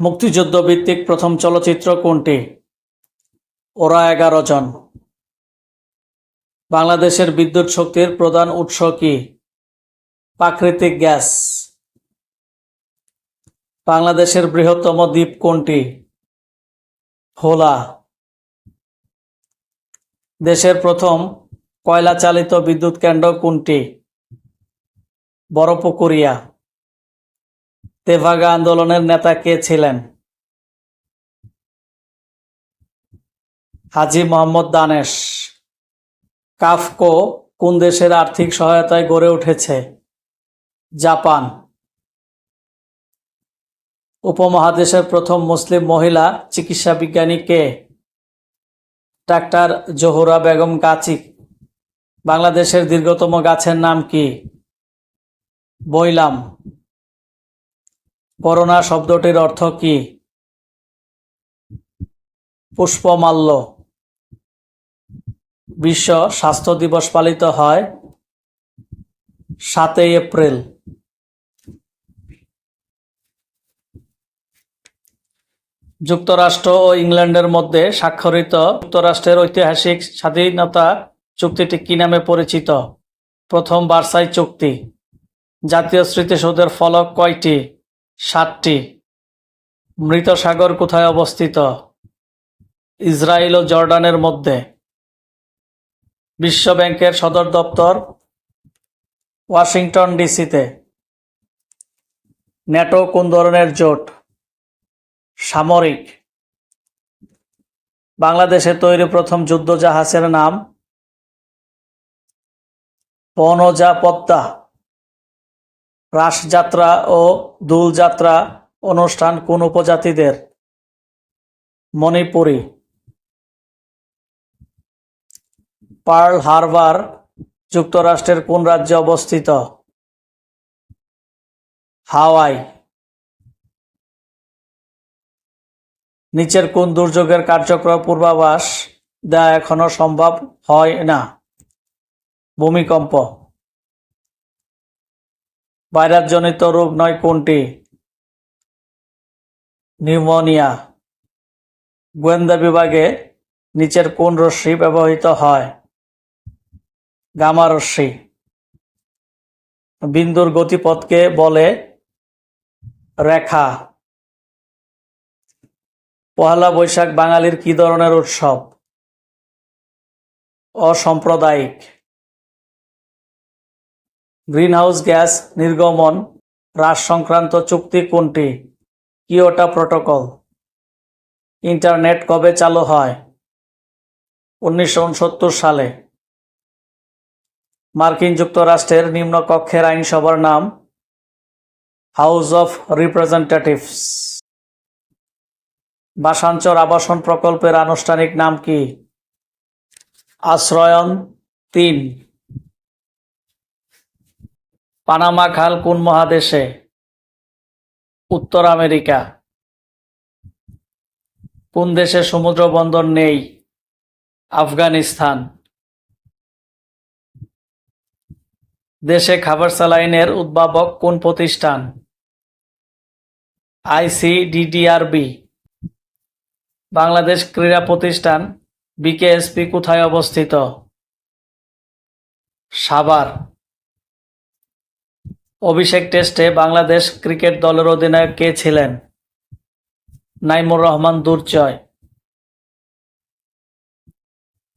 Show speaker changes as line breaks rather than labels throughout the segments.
মুক্তিযুদ্ধ ভিত্তিক প্রথম চলচ্চিত্র কোনটি? ওরা এগারো জন। বাংলাদেশের বিদ্যুৎ শক্তির প্রধান উৎস কি? প্রাকৃতিক গ্যাস। বাংলাদেশের বৃহত্তম দ্বীপ কোনটি? হোলা। দেশের প্রথম কয়লা চালিত বিদ্যুৎ কেন্দ্র কোনটি? বড়পুকুরিয়া তেভাগা আন্দোলনের নেতা কে ছিলেন? হাজি মোহাম্মদ দানেশ। কাফকো কোন দেশের আর্থিক সহায়তায় গড়ে উঠেছে? জাপান। উপমহাদেশের প্রথম মুসলিম মহিলা চিকিৎসা বিজ্ঞানী কে? ডাক্তার জোহরা বেগম গাচি বাংলাদেশের দীর্ঘতম গাছের নাম কি? বইলাম করোনা শব্দটির অর্থ কি? পুষ্পমাল্য। বিশ্ব স্বাস্থ্য দিবস পালিত হয় সাতই এপ্রিল। যুক্তরাষ্ট্র ও ইংল্যান্ডের মধ্যে স্বাক্ষরিত যুক্তরাষ্ট্রের ঐতিহাসিক স্বাধীনতা চুক্তিটি কি নামে পরিচিত? প্রথম বার্সাই চুক্তি। জাতীয় স্মৃতিসৌধের ফলক কয়টি? সাতটি। মৃত সাগর কোথায় অবস্থিত? ইসরায়েল ও জর্ডানের মধ্যে। বিশ্ব ব্যাংকের সদর দপ্তর ওয়াশিংটন ডিসিতে। ন্যাটো কোন ধরনের জোট? সামরিক। বাংলাদেশে তৈরি প্রথম যুদ্ধ জাহাজের নাম বনজা পদ্মা। রাসযাত্রা ও দোলযাত্রা অনুষ্ঠান কোন উপজাতিদের? মণিপুরী। পার্ল হারবার যুক্তরাষ্ট্রের কোন রাজ্যে অবস্থিত? হাওয়াই। নিচের কোন দুর্যোগের কার্যক্রম পূর্বাভাস দেওয়া এখনও সম্ভব হয় না? ভূমিকম্প। ভাইরাসজনিত রোগ নয় কোনটি? নিউমোনিয়া। গোয়েন্দা বিভাগে নিচের কোন রশ্মি ব্যবহৃত হয়? গামা রশ্মি। বিন্দুর গতিপথকে বলে রেখা। পহেলা বৈশাখ বাঙালির কি ধরনের উৎসব? অসাম্প্রদায়িক। গ্রিনহাউস গ্যাস নির্গমন হ্রাস সংক্রান্ত চুক্তি কোনটি? কিয়োটা প্রটোকল। ইন্টারনেট কবে চালু হয়? উনিশশো উনসত্তর সালে। মার্কিন যুক্তরাষ্ট্রের নিম্নকক্ষের আইনসভার নাম, হাউস অফ রিপ্রেজেন্টেটিভস। বাসাঞ্চর আবাসন প্রকল্পের আনুষ্ঠানিক নাম কি? আশ্রয়ন তিন। পানামা খাল কোন মহাদেশে? উত্তর আমেরিকা। কোন দেশে সমুদ্র বন্দর নেই? আফগানিস্তান। দেশে খাবার স্যালাইনের উদ্ভাবক কোন প্রতিষ্ঠান? আইসিডিডিআরবি। বাংলাদেশ ক্রীড়া প্রতিষ্ঠান বিকেএসপি কোথায় অবস্থিত? সাভার। অভিষেক টেস্টে বাংলাদেশ ক্রিকেট দলের অধিনায়ক কে ছিলেন? নাইমুর রহমান দুর্জয়।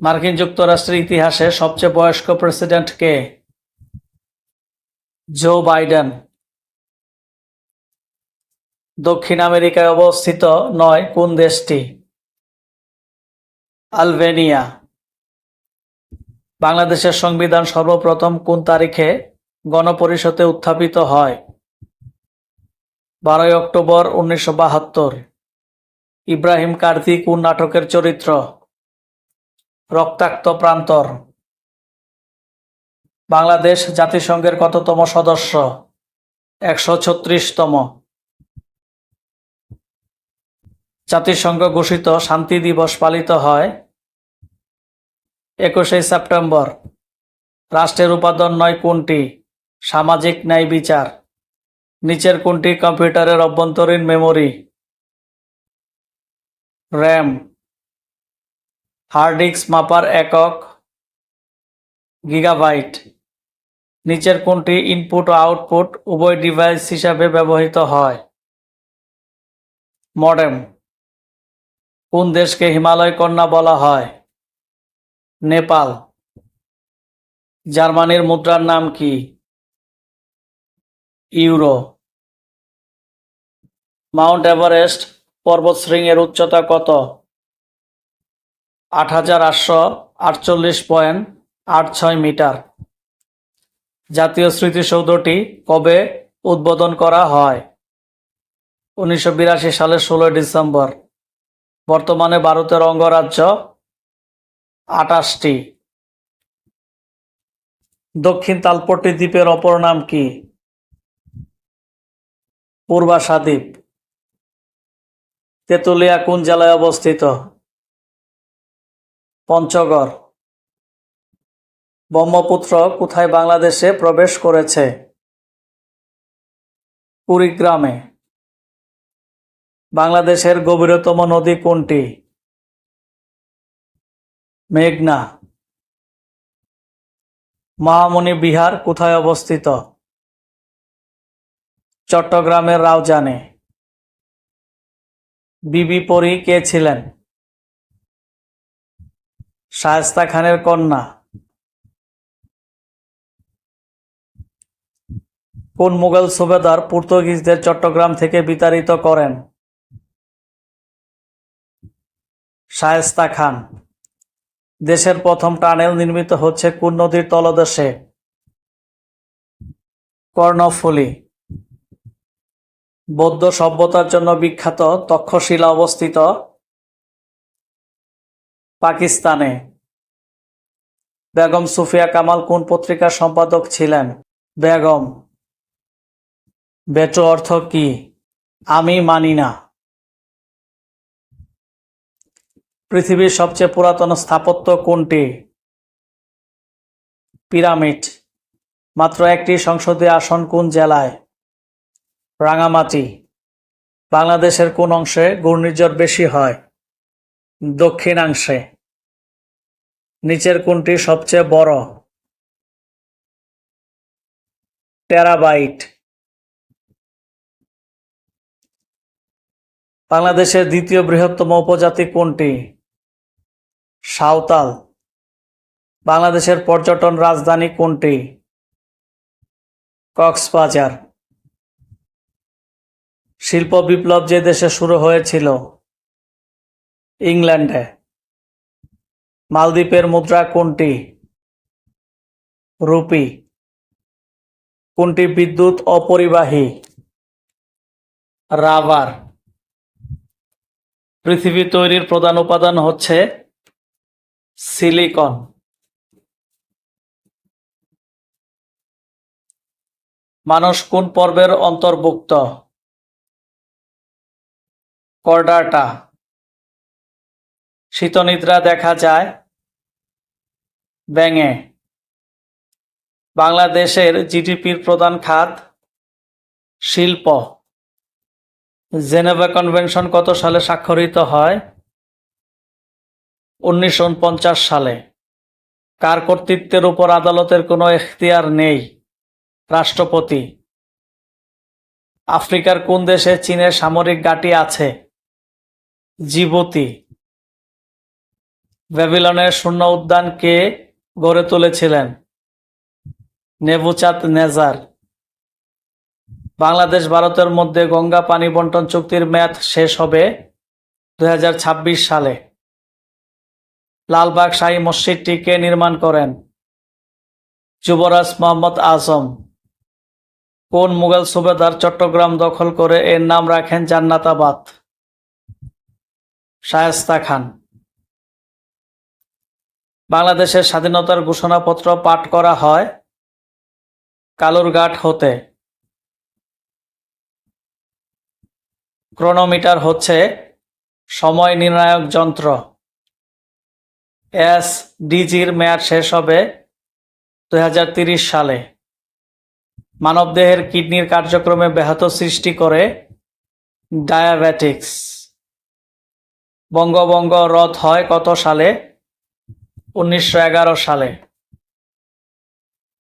মার্কিন যুক্তরাষ্ট্রের ইতিহাসে সবচেয়ে বয়স্ক প্রেসিডেন্ট কে? Joe Biden. দক্ষিণ আমেরিকায় অবস্থিত নয়, কোন দেশটি? আলবেনিয়া। বাংলাদেশের সংবিধান সর্বপ্রথম কোন তারিখে গণপরিষদে উত্থাপিত হয়। বারোই অক্টোবর উনিশশো বাহাত্তর, ইব্রাহিম কার্তি কোন নাটকের চরিত্র, রক্তাক্ত প্রান্তর। বাংলাদেশ জাতিসংঘের কততম সদস্য? একশো ছত্রিশতম। জাতিসংঘ ঘোষিত শান্তি দিবস পালিত হয় একুশে সেপ্টেম্বর। রাষ্ট্রের উপাদান নয় কোনটি? সামাজিক ন্যায় বিচার। নিচের কোনটি কম্পিউটারের অভ্যন্তরীণ মেমরি? র্যাম হার্ড ডিস্ক মাপার একক। গিগাবাইট। নিচের কোনটি ইনপুট ও আউটপুট উভয় ডিভাইস হিসাবে ব্যবহৃত হয়? মডেম। কোন দেশকে হিমালয় কন্যা বলা হয়? নেপাল। জার্মানির মুদ্রার নাম কি? ইউরো। মাউন্ট এভারেস্ট পর্বতশৃঙ্গের উচ্চতা কত? আট হাজার আটশো আটচল্লিশ পয়েন্ট আট ছয় মিটার। জাতীয় স্মৃতিসৌধটি কবে উদ্বোধন করা হয়? উনিশশো বিরাশি সালের ষোলোই ডিসেম্বর। বর্তমানে ভারতের অঙ্গরাজ্য আটাশটি। দক্ষিণ তালপট্টি দ্বীপের অপর নাম কি? পূর্বাশা দ্বীপ তেঁতুলিয়া কোন জেলায় অবস্থিত? পঞ্চগড়। ব্রহ্মপুত্র কোথায় বাংলাদেশে প্রবেশ করেছে? কুড়িগ্রামে। বাংলাদেশের গভীরতম নদী কোনটি? মেঘনা। মহামণি বিহার কোথায় অবস্থিত? চট্টগ্রামের রাউজানে। বিবি পরী কে ছিলেন? শায়েস্তা খানের কন্যা। কোন মুঘল সুবেদার পর্তুগিজদের চট্টগ্রাম থেকে বিতাড়িত করেন? শায়েস্তা খান। দেশের প্রথম টানেল নির্মিত হচ্ছে কোন নদীর তলদেশে। কর্ণফুলী। বৌদ্ধ সভ্যতার জন্য বিখ্যাত তক্ষশিলা অবস্থিত পাকিস্তানে। বেগম সুফিয়া কামাল কোন পত্রিকার সম্পাদক ছিলেন? বেগম। বেটো অর্থ কি? আমি মানি না। পৃথিবীর সবচেয়ে পুরাতন স্থাপত্য কোনটি? পিরামিড। মাত্র একটি সংসদীয় আসন কোন জেলায়? রাঙামাটি বাংলাদেশের কোন অংশে ঘূর্ণিঝড় বেশি হয়? দক্ষিণাংশে। নিচের কোনটি সবচেয়ে বড়? টেরাবাইট। বাংলাদেশের দ্বিতীয় বৃহত্তম উপজাতি কোনটি? সাঁওতাল। বাংলাদেশের পর্যটন রাজধানী কোনটি? কক্সবাজার। শিল্প বিপ্লব যে দেশে শুরু হয়েছিল, ইংল্যান্ডে। মালদ্বীপের মুদ্রা কোনটি? রুপি। কোনটি বিদ্যুৎ অপরিবাহী? রাবার। পৃথিবী তৈরির প্রধান উপাদান হচ্ছে সিলিকন। মানুষ কোন পর্বের অন্তর্ভুক্ত? কর্ডাটা শীতনিদ্রা দেখা যায় ব্যাঙে। বাংলাদেশের জিডিপির প্রধান খাত শিল্প। জেনেভা কনভেনশন কত সালে স্বাক্ষরিত হয়? উনিশশো পঞ্চাশ সালে। কার কর্তৃত্বের উপর আদালতের কোনো এখতিয়ার নেই? রাষ্ট্রপতি। আফ্রিকার কোন দেশে চীনের সামরিক ঘাঁটি আছে? জিবুতি। ব্যাবিলনের শূন্য উদ্যান কে গড়ে তুলেছিলেন? নেবুচাঁদ নেজার। বাংলাদেশ, ভারতের মধ্যে গঙ্গা পানি বন্টন চুক্তির মেয়াদ শেষ হবে দুই হাজার ছাব্বিশ সালে। লালবাগ শাহী মসজিদটি কে নির্মাণ করেন যুবরাজ মোহাম্মদ আজম। কোন মুঘল সুবেদার চট্টগ্রাম দখল করে এর নাম রাখেন জান্নাতাবাদ। শায়েস্তা খান। বাংলাদেশের স্বাধীনতার ঘোষণাপত্র পাঠ করা হয় কালুরঘাট হতে। ক্রোনোমিটার হচ্ছে সময় নির্ণায়ক যন্ত্র। এস ডিজির মেয়াদ শেষ হবে দুই সালে। মানবদেহের কিডনির কার্যক্রমে ব্যাহত সৃষ্টি করে ডায়াবেটিক্স। বঙ্গভঙ্গ রথ হয় কত সালে? উনিশশো এগারো সালে।